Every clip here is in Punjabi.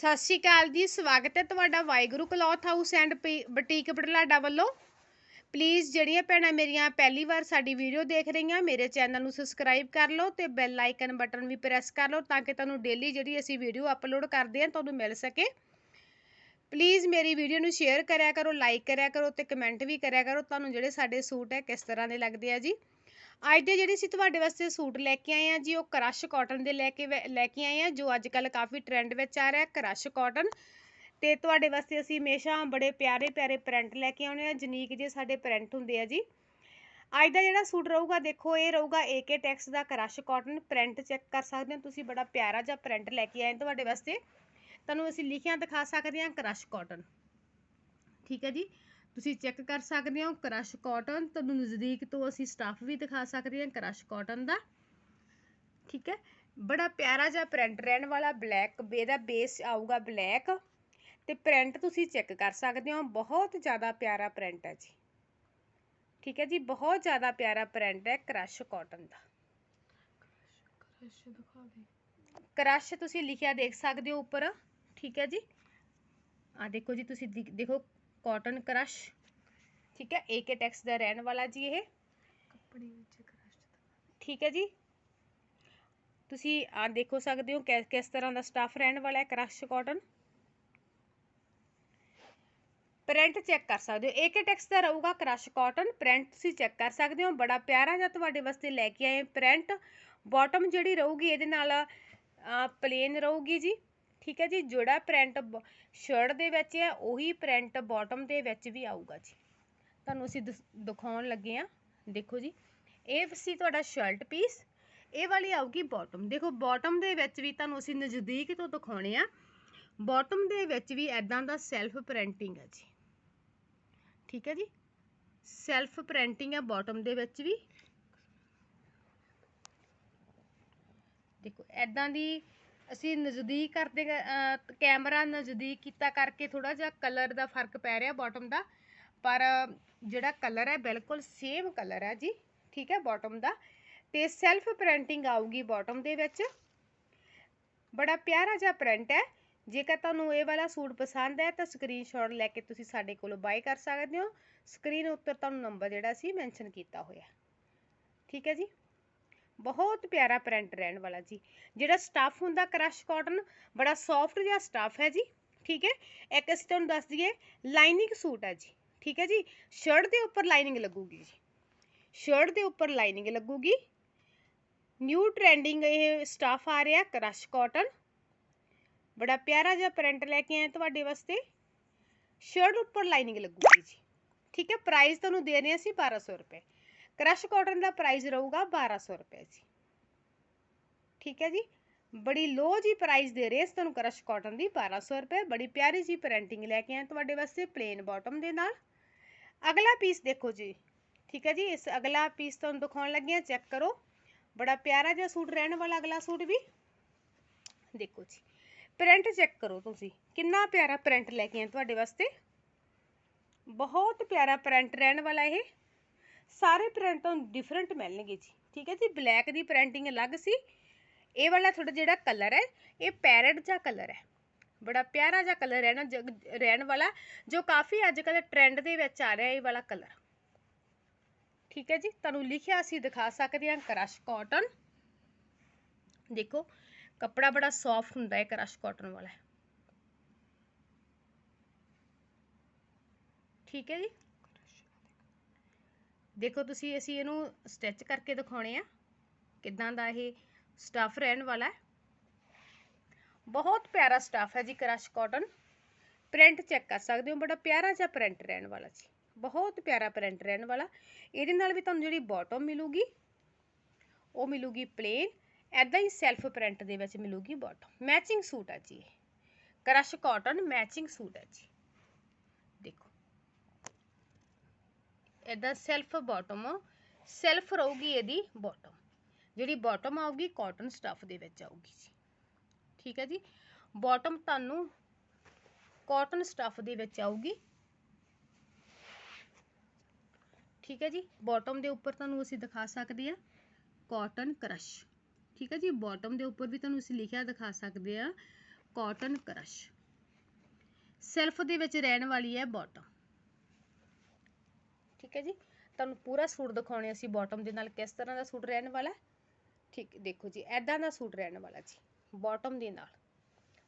ਸਤਿ ਸ਼੍ਰੀ ਅਕਾਲ ਜੀ, ਸਵਾਗਤ ਹੈ ਤੁਹਾਡਾ Waheguru cloth house and boutique Batlada ਵੱਲੋਂ। ਪਲੀਜ਼ ਜਿਹੜੀਆਂ ਭੈਣਾਂ ਮੇਰੀਆਂ ਪਹਿਲੀ ਵਾਰ ਸਾਡੀ ਵੀਡੀਓ ਦੇਖ ਰਹੀਆਂ, ਮੇਰੇ ਚੈਨਲ ਨੂੰ ਸਬਸਕ੍ਰਾਈਬ ਕਰ ਲਓ ਤੇ ਬੈਲ ਆਈਕਨ ਬਟਨ ਵੀ ਪ੍ਰੈਸ ਕਰ ਲਓ ਤਾਂ ਕਿ ਤੁਹਾਨੂੰ ਡੇਲੀ ਜਿਹੜੀ ਅਸੀਂ ਵੀਡੀਓ ਅਪਲੋਡ ਕਰਦੇ ਹਾਂ, ਤੁਹਾਨੂੰ ਮਿਲ ਸਕੇ। ਪਲੀਜ਼ ਮੇਰੀ ਵੀਡੀਓ ਨੂੰ ਸ਼ੇਅਰ ਕਰਿਆ ਕਰੋ ਲਾਈਕ ਕਰਿਆ ਕਰੋ ਤੇ ਕਮੈਂਟ ਵੀ ਕਰਿਆ ਕਰੋ, ਤੁਹਾਨੂੰ ਜਿਹੜੇ ਸਾਡੇ ਸੂਟ ਹੈ ਕਿਸ ਤਰ੍ਹਾਂ ਦੇ ਲੱਗਦੇ ਆ ਜੀ। ਅੱਜ ਦੇ ਜਿਹੜੇ ਅਸੀਂ ਤੁਹਾਡੇ ਵਾਸਤੇ ਸੂਟ ਲੈ ਕੇ ਆਏ ਆ ਜੀ, ਉਹ ਕਰਸ਼ ਕਾਟਨ ਦੇ ਲੈ ਕੇ ਵੈ- ਲੈ ਕੇ ਆਏ ਆ ਜੋ ਅੱਜ ਕੱਲ ਕਾਫੀ ਟ੍ਰੈਂਡ ਵਿੱਚ ਆ ਰਿਹਾ, ਕਰਸ਼ ਕਾਟਨ। ਤੇ ਤੁਹਾਡੇ ਵਾਸਤੇ ਅਸੀਂ ਹਮੇਸ਼ਾ ਬੜੇ ਪਿਆਰੇ ਪਿਆਰੇ ਪ੍ਰਿੰਟ ਲੈ ਕੇ ਆਉਨੇ ਆ ਜਨੀਕ ਜੇ ਸਾਡੇ ਪ੍ਰਿੰਟ ਹੁੰਦੇ ਆ ਜੀ। ਅੱਜ ਦਾ ਜਿਹੜਾ ਸੂਟ ਰਹੂਗਾ, ਦੇਖੋ, ਇਹ ਰਹੂਗਾ ਏਕੇ ਟੈਕਸ ਦਾ ਕਰਸ਼ ਕਾਟਨ ਪ੍ਰਿੰਟ ਚੈੱਕ ਕਰ ਸਕਦੇ ਹੋ ਤੁਸੀਂ, ਬੜਾ ਪਿਆਰਾ ਜਿਹਾ ਪ੍ਰਿੰਟ ਲੈ ਕੇ ਆਏ ਤੁਹਾਡੇ ਵਾਸਤੇ। ਤੁਹਾਨੂੰ ਅਸੀਂ ਲਿਖਿਆ ਦਿਖਾ ਸਕਦੇ ਹਾਂ ਕਰਸ਼ ਕਾਟਨ। ਠੀਕ ਹੈ ਜੀ? ਤੁਸੀਂ ਚੈੱਕ ਕਰ ਸਕਦੇ ਹੋ ਕਰਸ਼ ਕਾਟਨ ਤੁਹਾਨੂੰ ਨਜ਼ਦੀਕ ਤੋਂ ਅਸੀਂ ਸਟਾਫ ਵੀ ਦਿਖਾ ਸਕਦੇ ਹਾਂ ਕਰਸ਼ ਕਾਟਨ ਦਾ। ਠੀਕ ਹੈ? ਬੜਾ ਪਿਆਰਾ ਜਿਹਾ ਪ੍ਰਿੰਟ ਰਹਿਣ ਵਾਲਾ ਬਲੈਕ ਇਹਦਾ ਬੇਸ ਆਊਗਾ ਬਲੈਕ ਤੇ ਪ੍ਰਿੰਟ ਤੁਸੀਂ ਚੈੱਕ ਕਰ ਸਕਦੇ ਹੋ, ਬਹੁਤ ਜ਼ਿਆਦਾ ਪਿਆਰਾ ਪ੍ਰਿੰਟ ਹੈ ਜੀ। ਠੀਕ ਹੈ ਜੀ? ਬਹੁਤ ਜ਼ਿਆਦਾ ਪਿਆਰਾ ਪ੍ਰਿੰਟ ਹੈ ਕਰਸ਼ ਕਾਟਨ ਦਾ। ਕਰਸ਼ ਦਿਖਾ ਦੇ ਕ੍ਰਸ਼ ਤੁਸੀਂ ਲਿਖਿਆ ਦੇਖ ਸਕਦੇ ਹੋ ਉੱਪਰ। ਠੀਕ ਹੈ ਜੀ? ਆ ਦੇਖੋ ਜੀ, ਤੁਸੀਂ ਦੇਖੋ ਦੇਖੋ ਕਾਟਨ ਕ੍ਰਸ਼ ਠੀਕ ਹੈ ਏਕੇ ਟੈਕਸ ਦਾ ਰਹਿਣ ਵਾਲਾ ਜੀ ਇਹ ਕੱਪੜੇ ਵਿੱਚ ਕ੍ਰਸ਼ ਦਿਖਾ ਠੀਕ ਹੈ ਜੀ ਤੁਸੀਂ ਆ ਦੇਖੋ ਸਕਦੇ ਹੋ ਕਿ- ਕਿਸ ਤਰ੍ਹਾਂ ਦਾ ਸਟਫ ਰਹਿਣ ਵਾਲਾ ਹੈ ਕ੍ਰਸ਼ ਕਾਟਨ ਪ੍ਰਿੰਟ ਚੈੱਕ ਕਰ ਸਕਦੇ ਹੋ ਏਕੇ ਟੈਕਸ ਦਾ ਰਹੂਗਾ ਕ੍ਰਸ਼ ਕਾਟਨ ਪ੍ਰਿੰਟ ਤੁਸੀਂ ਚੈੱਕ ਕਰ ਸਕਦੇ ਹੋ ਬੜਾ ਪਿਆਰਾ ਜਿਹਾ ਤੁਹਾਡੇ ਵਾਸਤੇ ਲੈ ਕੇ ਆਏ ਪ੍ਰਿੰਟ ਬਾਟਮ ਜਿਹੜੀ ਰਹੂਗੀ ਇਹਦੇ ਨਾਲ ਪਲੇਨ ਰਹੂਗੀ ਜੀ। ਠੀਕ ਹੈ ਜੀ, ਜਿਹੜਾ ਪ੍ਰਿੰਟ ਸ਼ਰਟ ਦੇ ਵਿੱਚ ਹੈ, ਉਹੀ ਪ੍ਰਿੰਟ ਬਾਟਮ ਦੇ ਵਿੱਚ ਵੀ ਆਊਗਾ ਜੀ। ਤੁਹਾਨੂੰ ਅਸੀਂ ਦਿਸ- ਦਿਖਾਉਣ ਲੱਗੇ ਆ ਦੇਖੋ ਜੀ, ਇਹ ਸੀ ਤੁਹਾਡਾ ਸ਼ਰਟ ਪੀਸ ਇਹ ਵਾਲੀ ਆਊਗੀ ਬਾਟਮ ਦੇਖੋ ਬਾਟਮ ਦੇ ਵਿੱਚ ਵੀ ਤੁਹਾਨੂੰ ਅਸੀਂ ਨਜ਼ਦੀਕ ਤੋਂ ਦਿਖਾਉਣੇ ਆ। ਬਾਟਮ ਦੇ ਵਿੱਚ ਵੀ ਐਦਾਂ ਦਾ ਸੈਲਫ ਪ੍ਰਿੰਟਿੰਗ ਹੈ ਜੀ। ਠੀਕ ਹੈ ਜੀ ਸੈਲਫ ਪ੍ਰਿੰਟਿੰਗ ਹੈ ਬਾਟਮ ਦੇ ਵਿੱਚ ਵੀ। ਦੇਖੋ ਐਦਾਂ ਦੀ ਅਸੀਂ ਨਜ਼ਦੀਕ ਕਰਦੇ ਕੈਮਰਾ ਨਜ਼ਦੀਕ ਕੀਤਾ ਕਰਕੇ ਥੋੜ੍ਹਾ ਜਿਹਾ ਕਲਰ ਦਾ ਫ਼ਰਕ ਪੈ ਰਿਹਾ ਬਾਟਮ ਦਾ, ਪਰ ਜਿਹੜਾ ਕਲਰ ਹੈ ਬਿਲਕੁਲ ਸੇਮ ਕਲਰ ਹੈ ਜੀ, ਠੀਕ ਹੈ ਬਾਟਮ ਦਾ, ਤੇ ਸੈਲਫ ਪ੍ਰਿੰਟਿੰਗ ਆਊਗੀ ਬਾਟਮ ਦੇ ਵਿੱਚ। ਬੜਾ ਪਿਆਰਾ ਜਿਹਾ ਪ੍ਰਿੰਟ ਹੈ, ਜੇਕਰ ਤੁਹਾਨੂੰ ਇਹ ਵਾਲਾ ਸੂਟ ਪਸੰਦ ਹੈ ਤਾਂ ਸਕਰੀਨਸ਼ਾਟ ਲੈ ਕੇ ਤੁਸੀਂ ਸਾਡੇ ਕੋਲੋਂ ਬਾਈ ਕਰ ਸਕਦੇ ਹੋ। ਸਕਰੀਨ ਉੱਤੇ ਤੁਹਾਨੂੰ ਨੰਬਰ ਜਿਹੜਾ ਸੀ ਮੈਂਸ਼ਨ ਕੀਤਾ ਹੋਇਆ। ਠੀਕ ਹੈ ਜੀ? ਬਹੁਤ ਪਿਆਰਾ ਪ੍ਰਿੰਟ ਰਹਿਣ ਵਾਲਾ ਜੀ। ਜਿਹੜਾ ਸਟਫ ਹੁੰਦਾ ਕ੍ਰਸ਼ ਕਾਟਨ ਬੜਾ ਸੌਫਟ ਜਿਹਾ ਸਟਫ ਹੈ ਜੀ, ਠੀਕ ਹੈ? ਇੱਕ ਅਸੀਂ ਤੁਹਾਨੂੰ ਦੱਸ ਦਈਏ ਲਾਈਨਿੰਗ ਸੂਟ ਹੈ ਜੀ, ਠੀਕ ਹੈ ਜੀ? ਸ਼ਰਟ ਦੇ ਉੱਪਰ ਲਾਈਨਿੰਗ ਲੱਗੂਗੀ ਜੀ। ਸ਼ਰਟ ਦੇ ਉੱਪਰ ਲਾਈਨਿੰਗ ਲੱਗੂਗੀ। ਨਿਊ ਟ੍ਰੈਂਡਿੰਗ ਇਹ ਸਟਫ ਆ ਰਿਹਾ ਕ੍ਰਸ਼ ਕਾਟਨ ਬੜਾ ਪਿਆਰਾ ਜਿਹਾ ਪ੍ਰਿੰਟ ਲੈ ਕੇ ਆਏ ਤੁਹਾਡੇ ਵਾਸਤੇ। ਸ਼ਰਟ ਉੱਪਰ ਲਾਈਨਿੰਗ ਲੱਗੂਗੀ ਜੀ। ਠੀਕ ਹੈ? ਪ੍ਰਾਈਸ ਤੁਹਾਨੂੰ ਦੇ ਰਹੇ ਅਸੀਂ 1200 ਰੁਪਏ। ਕ੍ਰਸ਼ ਕਾਟਨ ਦਾ ਪ੍ਰਾਈਸ ਰਹੂਗਾ 1200 ਰੁਪਏ ਜੀ। ਠੀਕ ਹੈ ਜੀ? ਬੜੀ ਲੋ ਜੀ ਪ੍ਰਾਈਸ ਦੇ ਰਹੇ ਇਸ ਤੁਹਾਨੂੰ ਕਰਸ਼ ਕਾਟਨ ਦੀ 1200 ਰੁਪਏ, ਬੜੀ ਪਿਆਰੀ ਜੀ ਪ੍ਰਿੰਟਿੰਗ ਲੈ ਕੇ ਆਏ ਤੁਹਾਡੇ ਵਾਸਤੇ ਪਲੇਨ ਬਾਟਮ ਦੇ ਨਾਲ। ਅਗਲਾ ਪੀਸ ਦੇਖੋ ਜੀ। ਠੀਕ ਹੈ ਜੀ? ਇਸ ਅਗਲਾ ਪੀਸ ਤੁਹਾਨੂੰ ਦਿਖਾਉਣ ਲੱਗੇ ਆ ਚੈੱਕ ਕਰੋ। ਬੜਾ ਪਿਆਰਾ ਜਿਹਾ ਸੂਟ, ਰਹਿਣ ਵਾਲਾ ਅਗਲਾ ਸੂਟ ਵੀ। ਦੇਖੋ ਜੀ। ਪ੍ਰਿੰਟ ਚੈੱਕ ਕਰੋ ਤੁਸੀਂ। ਕਿੰਨਾ ਪਿਆਰਾ ਪ੍ਰਿੰਟ ਲੈ ਕੇ ਆਏ ਤੁਹਾਡੇ ਵਾਸਤੇ। ਬਹੁਤ ਪਿਆਰਾ ਪ੍ਰਿੰਟ ਰਹਿਣ ਵਾਲਾ ਇਹ। ਸਾਰੇ ਪ੍ਰਿੰਟ ਤੁਹਾਨੂੰ ਡਿਫਰੈਂਟ ਮਿਲਣਗੇ ਜੀ। ਠੀਕ ਹੈ ਜੀ ਬਲੈਕ ਦੀ ਪ੍ਰਿੰਟਿੰਗ ਅਲੱਗ ਸੀ। ਇਹ ਵਾਲਾ ਤੁਹਾਡਾ ਜਿਹੜਾ ਕਲਰ ਹੈ, ਇਹ ਪੈਰਟ ਜਿਹਾ ਕਲਰ ਹੈ। ਬੜਾ ਪਿਆਰਾ ਜਿਹਾ ਕਲਰ ਰਹਿਣਾ ਜਗ- ਰਹਿਣ ਵਾਲਾ, ਜੋ ਕਾਫੀ ਅੱਜ ਕੱਲ੍ਹ ਟ੍ਰੈਂਡ ਦੇ ਵਿੱਚ ਆ ਰਿਹਾ ਇਹ ਵਾਲਾ ਕਲਰ ਠੀਕ ਹੈ ਜੀ, ਤੁਹਾਨੂੰ ਲਿਖਿਆ ਅਸੀਂ ਦਿਖਾ ਸਕਦੇ ਹਾਂ ਕਰਸ਼ ਕਾਟਨ ਦੇਖੋ, ਕੱਪੜਾ ਬੜਾ ਸੌਫਟ ਹੁੰਦਾ ਹੈ ਕਰਸ਼ ਕਾਟਨ ਵਾਲਾ। ਠੀਕ ਹੈ ਜੀ। ਦੇਖੋ ਤੁਸੀਂ ਅਸੀਂ ਇਹਨੂੰ ਸਟਿਚ ਕਰਕੇ ਦਿਖਾਉਣੇ ਆ। ਕਿੱਦਾਂ ਦਾ ਇਹ ਸਟਫ ਰਹਿਣ ਵਾਲਾ ਹੈ। ਬਹੁਤ ਪਿਆਰਾ ਸਟਫ ਹੈ ਜੀ ਕਰਸ਼ ਕਾਟਨ। ਪ੍ਰਿੰਟ ਚੈੱਕ ਕਰ ਸਕਦੇ ਹੋ, ਬੜਾ ਪਿਆਰਾ ਜਿਹਾ ਪ੍ਰਿੰਟ ਰਹਿਣ ਵਾਲਾ ਜੀ। ਬਹੁਤ ਪਿਆਰਾ ਪ੍ਰਿੰਟ ਰਹਿਣ ਵਾਲਾ। ਇਹਦੇ ਨਾਲ ਵੀ ਤੁਹਾਨੂੰ ਜਿਹੜੀ ਬਾਟਮ ਮਿਲੂਗੀ, ਉਹ ਮਿਲੂਗੀ ਪਲੇਨ ਐਦਾਂ ਹੀ ਸੈਲਫ ਪ੍ਰਿੰਟ ਦੇ ਵਿੱਚ ਮਿਲੂਗੀ ਬਾਟਮ ਮੈਚਿੰਗ ਸੂਟ ਹੈ ਜੀ ਇਹ। ਕ੍ਰਸ਼ ਕਾਟਨ ਮੈਚਿੰਗ ਸੂਟ ਹੈ ਜੀ ਦੇਖੋ ਇਹਦਾ ਸੈਲਫ ਬਾਟਮ ਸੈਲਫ ਰਹੂਗੀ ਇਹਦੀ ਬਾਟਮ ਜਿਹੜੀ ਬਾਟਮ ਆਊਗੀ ਕਾਟਨ ਸਟਫ ਦੇ ਵਿੱਚ ਆਊਗੀ ਜੀ। ਠੀਕ ਹੈ ਜੀ? ਬਾਟਮ ਤੁਹਾਨੂੰ ਕਾਟਨ ਸਟਫ ਦੇ ਵਿੱਚ ਆਊਗੀ। ਠੀਕ ਹੈ ਜੀ? ਬਾਟਮ ਦੇ ਉੱਪਰ ਤੁਹਾਨੂੰ ਅਸੀਂ ਦਿਖਾ ਸਕਦੇ ਆ ਕਾਟਨ ਕਰਸ਼ ਠੀਕ ਹੈ ਜੀ? ਬਾਟਮ ਦੇ ਉੱਪਰ ਵੀ ਤੁਹਾਨੂੰ ਅਸੀਂ ਲਿਖਿਆ ਦਿਖਾ ਸਕਦੇ ਆ ਕਾਟਨ ਕਰਸ਼ ਸੈਲਫ ਦੇ ਵਿੱਚ ਰਹਿਣ ਵਾਲੀ ਹੈ ਬਾਟਮ ਠੀਕ ਹੈ ਜੀ। ਤੁਹਾਨੂੰ ਪੂਰਾ ਸੂਟ ਦਿਖਾਉਣੇ ਅਸੀਂ ਬਾਟਮ ਦੇ ਨਾਲ ਕਿਸ ਤਰ੍ਹਾਂ ਦਾ ਸੂਟ ਰਹਿਣ ਵਾਲਾ ਠੀਕ, ਦੇਖੋ ਜੀ ਐਦਾਂ ਦਾ ਸੂਟ ਰਹਿਣ ਵਾਲਾ ਜੀ ਬਾਟਮ ਦੇ ਨਾਲ।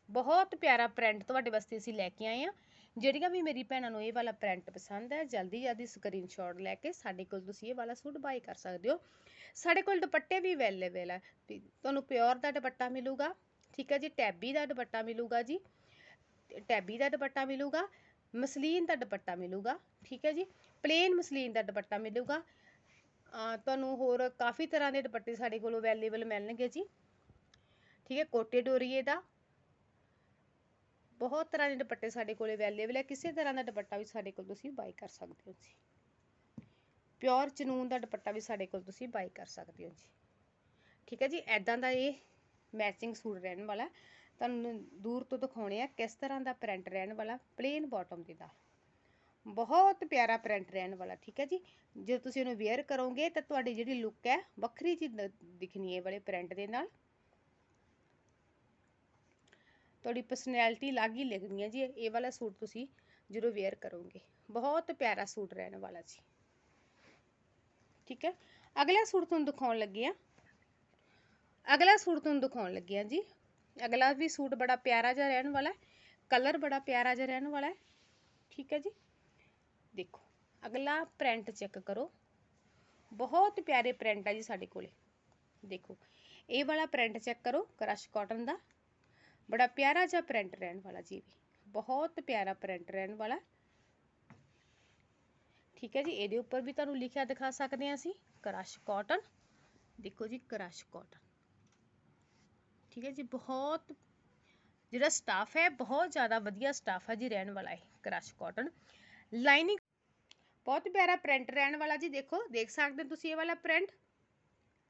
ਬਹੁਤ ਪਿਆਰਾ ਪ੍ਰਿੰਟ ਤੁਹਾਡੇ ਵਾਸਤੇ ਅਸੀਂ ਲੈ ਕੇ ਆਏ ਆ। ਜਿਹੜੀਆਂ ਵੀ ਮੇਰੀ ਭੈਣਾਂ ਨੂੰ ਇਹ ਵਾਲਾ ਪ੍ਰਿੰਟ ਪਸੰਦ ਹੈ, ਜਲਦੀ ਜਲਦੀ ਸਕਰੀਨਸ਼ਾਟ ਲੈ ਕੇ ਸਾਡੇ ਕੋਲ ਤੁਸੀਂ ਇਹ ਵਾਲਾ ਸੂਟ ਬਾਈ ਕਰ ਸਕਦੇ ਹੋ। ਸਾਡੇ ਕੋਲ ਦੁਪੱਟੇ ਵੀ ਅਵੇਲੇਬਲ ਹੈ। ਵੀ ਤੁਹਾਨੂੰ ਪਿਓਰ ਦਾ ਦੁਪੱਟਾ ਮਿਲੂਗਾ, ਠੀਕ ਹੈ ਜੀ ਟੈਬੀ ਦਾ ਦੁਪੱਟਾ ਮਿਲੂਗਾ ਜੀ ਟੈਬੀ ਦਾ ਦੁਪੱਟਾ ਮਿਲੂਗਾ ਮਸਲੀਨ ਦਾ ਦੁਪੱਟਾ ਮਿਲੂਗਾ, ਠੀਕ ਹੈ ਜੀ? ਪਲੇਨ ਮਸਲੀਨ ਦਾ ਦੁਪੱਟਾ ਮਿਲੂਗਾ। ਤੁਹਾਨੂੰ ਹੋਰ ਕਾਫੀ ਤਰ੍ਹਾਂ ਦੇ ਦੁਪੱਟੇ ਸਾਡੇ ਕੋਲ ਅਵੇਲੇਬਲ ਮਿਲਣਗੇ ਜੀ। ਠੀਕ ਹੈ, ਕੋਟੇ ਡੋਰੀਏ ਦਾ। ਬਹੁਤ ਤਰ੍ਹਾਂ ਦੇ ਦੁਪੱਟੇ ਸਾਡੇ ਕੋਲ ਅਵੇਲੇਬਲ ਹੈ। ਕਿਸੇ ਤਰ੍ਹਾਂ ਦਾ ਦੁਪੱਟਾ ਵੀ ਸਾਡੇ ਕੋਲ ਤੁਸੀਂ ਬਾਈ ਕਰ ਸਕਦੇ ਹੋ ਜੀ। ਪਿਓਰ ਚਨੂਨ ਦਾ ਦੁਪੱਟਾ ਵੀ ਸਾਡੇ ਕੋਲ ਤੁਸੀਂ ਬਾਈ ਕਰ ਸਕਦੇ ਹੋ ਜੀ। ਠੀਕ ਹੈ ਜੀ ਐਦਾਂ ਦਾ ਇਹ ਮੈਚਿੰਗ ਸੂਟ ਰਹਿਣ ਵਾਲਾ ਤੁਹਾਨੂੰ ਦੂਰ ਤੋਂ ਦਿਖਾਉਣੇ ਆ ਕਿਸ ਤਰ੍ਹਾਂ ਦਾ ਪ੍ਰਿੰਟ ਰਹਿਣ ਵਾਲਾ ਪਲੇਨ ਬਾਟਮ ਦੇ ਨਾਲ ਬਹੁਤ ਪਿਆਰਾ ਪ੍ਰਿੰਟ ਰਹਿਣ ਵਾਲਾ, ਠੀਕ ਹੈ ਜੀ? ਜੇ ਤੁਸੀਂ ਇਹਨੂੰ ਵੇਅਰ ਕਰੋਗੇ ਤਾਂ ਤੁਹਾਡੀ ਜਿਹੜੀ ਲੁੱਕ ਹੈ, ਵੱਖਰੀ ਜੀ ਦਿਖਣੀ ਹੈ ਵਾਲੇ ਪ੍ਰਿੰਟ ਦੇ ਨਾਲ। ਤੁਹਾਡੀ ਪਰਸਨੈਲਿਟੀ ਅਲੱਗ ਹੀ ਲੱਗਣੀ ਹੈ ਜੀ, ਇਹ ਵਾਲਾ ਸੂਟ ਤੁਸੀਂ ਜਦੋਂ ਵੇਅਰ ਕਰੋਗੇ। ਬਹੁਤ ਪਿਆਰਾ ਸੂਟ ਰਹਿਣ ਵਾਲਾ ਜੀ। ਠੀਕ ਹੈ? ਅਗਲਾ ਸੂਟ ਤੁਹਾਨੂੰ ਦਿਖਾਉਣ ਲੱਗੇ ਆ ਅਗਲਾ ਸੂਟ ਤੁਹਾਨੂੰ ਦਿਖਾਉਣ ਲੱਗੇ ਆ ਜੀ। ਅਗਲਾ ਵੀ ਸੂਟ ਬੜਾ ਪਿਆਰਾ ਜਿਹਾ ਰਹਿਣ ਵਾਲਾ ਕਲਰ ਬੜਾ ਪਿਆਰਾ ਜਿਹਾ ਰਹਿਣ ਵਾਲਾ ਠੀਕ ਹੈ ਜੀ। ਦੇਖੋ, ਅਗਲਾ ਪ੍ਰਿੰਟ ਚੈੱਕ ਕਰੋ। ਬਹੁਤ ਪਿਆਰੇ ਪ੍ਰਿੰਟ ਹੈ ਜੀ ਸਾਡੇ ਕੋਲੇ। ਦੇਖੋ, ਇਹ ਵਾਲਾ ਪ੍ਰਿੰਟ ਚੈੱਕ ਕਰੋ ਕਰਸ਼ ਕਾਟਨ ਦਾ। ਬੜਾ ਪਿਆਰਾ ਜਿਹਾ ਪ੍ਰਿੰਟ ਰਹਿਣ ਵਾਲਾ ਜੀ ਵੀ। ਬਹੁਤ ਪਿਆਰਾ ਪ੍ਰਿੰਟ ਰਹਿਣ ਵਾਲਾ। ਠੀਕ ਹੈ ਜੀ, ਇਹਦੇ ਉੱਪਰ ਵੀ ਤੁਹਾਨੂੰ ਲਿਖਿਆ ਦਿਖਾ ਸਕਦੇ ਹਾਂ ਅਸੀਂ। ਕਰਸ਼ ਕਾਟਨ ਦੇਖੋ ਜੀ ਕਰਸ਼ ਕਾਟਨ ਠੀਕ ਹੈ ਜੀ, ਬਹੁਤ ਜਿਹੜਾ ਸਟਾਫ ਹੈ, ਬਹੁਤ ਜ਼ਿਆਦਾ ਵਧੀਆ ਸਟਾਫ ਹੈ ਜੀ, ਰਹਿਣ ਵਾਲਾ ਹੈ ਕ੍ਰਸ਼ ਕਾਟਨ ਲਾਈਨਿੰਗ ਬਹੁਤ ਪਿਆਰਾ ਪ੍ਰਿੰਟ ਰਹਿਣ ਵਾਲਾ ਜੀ, ਦੇਖੋ, ਦੇਖ ਸਕਦੇ ਹੋ ਤੁਸੀਂ ਇਹ ਵਾਲਾ ਪ੍ਰਿੰਟ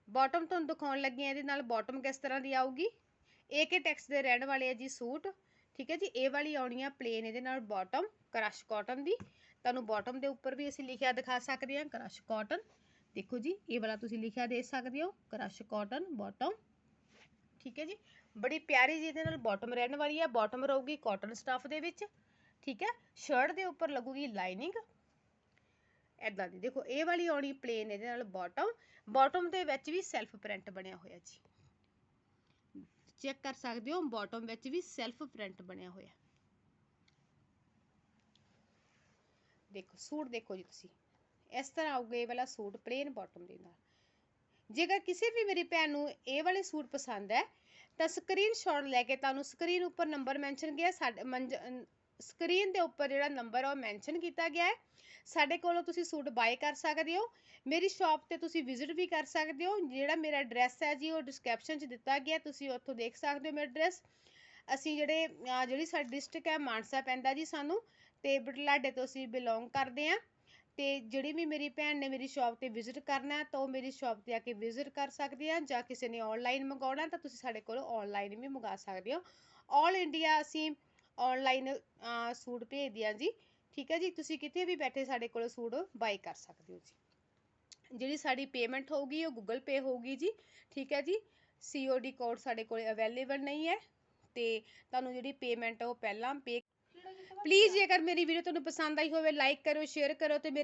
ਬਾਟਮ ਤੁਹਾਨੂੰ ਦਿਖਾਉਣ ਲੱਗੀ ਹਾਂ, ਇਹਦੇ ਨਾਲ ਬਾਟਮ ਕਿਸ ਤਰ੍ਹਾਂ ਦੀ ਆਊਗੀ? ਏਕੇ ਟੈਕਸ ਦੇ ਰਹਿਣ ਵਾਲੇ ਆ ਜੀ ਸੂਟ, ਠੀਕ ਹੈ ਜੀ, ਇਹ ਵਾਲੀ ਆਉਣੀ ਆ ਪਲੇਨ ਇਹਦੇ ਨਾਲ ਬਾਟਮ ਕ੍ਰਸ਼ ਕਾਟਨ ਦੀ। ਤੁਹਾਨੂੰ ਬਾਟਮ ਦੇ ਉੱਪਰ ਵੀ ਅਸੀਂ ਲਿਖਿਆ ਦਿਖਾ ਸਕਦੇ ਹਾਂ, ਕ੍ਰਸ਼ ਕਾਟਨ ਦੇਖੋ ਜੀ, ਇਹ ਵਾਲਾ ਤੁਸੀਂ ਲਿਖਿਆ ਦੇ ਸਕਦੇ ਹੋ, ਕ੍ਰਸ਼ ਕਾਟਨ ਬਾਟਮ ਠੀਕ ਹੈ ਜੀ? ਬੜੀ ਪਿਆਰੀ ਜੀ ਇਹਦੇ ਨਾਲ ਬਾਟਮ ਰਹਿਣ ਵਾਲੀ ਹੈ। ਬਾਟਮ ਰਹੂਗੀ ਕਾਟਨ ਸਟਫ ਦੇ ਵਿੱਚ, ਠੀਕ ਹੈ? ਸ਼ਰਟ ਦੇ ਉੱਪਰ ਲੱਗੂਗੀ ਲਾਈਨਿੰਗ ਐਦਾਂ ਦੀ। ਦੇਖੋ, ਇਹ ਵਾਲੀ ਆਉਣੀ ਪਲੇਨ ਇਹਦੇ ਨਾਲ ਬਾਟਮ ਬਾਟਮ ਦੇ ਵਿੱਚ ਵੀ ਸੈਲਫ ਪ੍ਰਿੰਟ ਬਣਿਆ ਹੋਇਆ ਜੀ। ਚੈੱਕ ਕਰ ਸਕਦੇ ਹੋ ਬਾਟਮ ਵਿੱਚ ਵੀ ਸੈਲਫ ਪ੍ਰਿੰਟ ਬਣਿਆ ਹੋਇਆ। ਦੇਖੋ, ਸੂਟ ਦੇਖੋ ਜੀ ਤੁਸੀਂ। ਇਸ ਤਰ੍ਹਾਂ ਆਊਗਾ ਇਹ ਵਾਲਾ ਸੂਟ ਪਲੇਨ ਬਾਟਮ ਦੇ ਨਾਲ। ਜੇਕਰ ਕਿਸੇ ਵੀ ਮੇਰੀ ਭੈਣ ਨੂੰ ਇਹ ਵਾਲੇ ਸੂਟ ਪਸੰਦ ਹੈ, ਤਾਂ ਸਕਰੀਨਸ਼ਾਟ ਲੈ ਕੇ ਤੁਹਾਨੂੰ ਸਕਰੀਨ ਉੱਪਰ ਨੰਬਰ ਮੈਂਸ਼ਨ ਗਿਆ, ਸਾਡੇ ਸਕਰੀਨ ਦੇ ਉੱਪਰ ਜਿਹੜਾ ਨੰਬਰ ਆ ਉਹ ਮੈਂਸ਼ਨ ਕੀਤਾ ਗਿਆ ਹੈ। ਸਾਡੇ ਕੋਲੋਂ ਤੁਸੀਂ ਸੂਟ ਬਾਏ ਕਰ ਸਕਦੇ ਹੋ। ਮੇਰੀ ਸ਼ਾਪ ਤੇ ਤੁਸੀਂ ਵਿਜ਼ਿਟ ਵੀ ਕਰ ਸਕਦੇ ਹੋ। ਜਿਹੜਾ ਮੇਰਾ ਐਡਰੈਸ ਹੈ ਜੀ, ਉਹ ਡਿਸਕ੍ਰਿਪਸ਼ਨ 'ਚ ਦਿੱਤਾ ਗਿਆ। ਤੁਸੀਂ ਉੱਥੋਂ ਦੇਖ ਸਕਦੇ ਹੋ ਮੇਰਾ ਐਡਰੈਸ ਅਸੀਂ ਜਿਹੜੇ ਜਿਹੜੀ ਸਾਡੀ ਡਿਸਟ੍ਰਿਕਟ ਹੈ, ਮਾਨਸਾ ਪੈਂਦਾ ਜੀ ਸਾਨੂੰ। ਤੇ ਬਟਲਾਡੇ ਤੋਂ ਅਸੀਂ ਬਿਲੋਂਗ ਕਰਦੇ ਹਾਂ। ਅਤੇ ਜਿਹੜੀ ਵੀ ਮੇਰੀ ਭੈਣ ਨੇ ਮੇਰੀ ਸ਼ੋਪ ਤੇ ਵਿਜ਼ਿਟ ਕਰਨਾ ਤਾਂ ਉਹ ਮੇਰੀ ਸ਼ੋਪ ਤੇ ਆ ਕੇ ਵਿਜ਼ਿਟ ਕਰ ਸਕਦੇ ਆ ਜਾਂ ਕਿਸੇ ਨੇ ਔਨਲਾਈਨ ਮੰਗਵਾਉਣਾ ਤਾਂ ਤੁਸੀਂ ਸਾਡੇ ਕੋਲੋਂ ਔਨਲਾਈਨ ਵੀ ਮੰਗਵਾ ਸਕਦੇ ਹੋ। ਔਲ ਇੰਡੀਆ ਅਸੀਂ ਔਨਲਾਈਨ ਸੂਟ ਭੇਜਦੇ ਹਾਂ ਜੀ। ਠੀਕ ਹੈ ਜੀ? ਤੁਸੀਂ ਕਿਤੇ ਵੀ ਬੈਠੇ ਸਾਡੇ ਕੋਲੋਂ ਸੂਟ ਬਾਈ ਕਰ ਸਕਦੇ ਹੋ ਜੀ। ਜਿਹੜੀ ਸਾਡੀ ਪੇਮੈਂਟ ਹੋਊਗੀ, ਉਹ ਗੂਗਲ ਪੇ ਹੋਊਗੀ ਜੀ। ਠੀਕ ਹੈ ਜੀ? ਸੀਓਡੀ ਕੋਡ ਸਾਡੇ ਕੋਲ ਅਵੇਲੇਬਲ ਨਹੀਂ ਹੈ ਤੇ ਤੁਹਾਨੂੰ ਜਿਹੜੀ ਪੇਮੈਂਟ ਉਹ ਪਹਿਲਾਂ ਪੇ ਪਲੀਜ਼ ਜੇਕਰ ਮੇਰੀ ਵੀਡੀਓ ਤੁਹਾਨੂੰ ਪਸੰਦ ਆਈ ਹੋਵੇ ਲਾਈਕ ਕਰੋ ਸ਼ੇਅਰ ਕਰੋ ਤੇ ਮੇਰੇ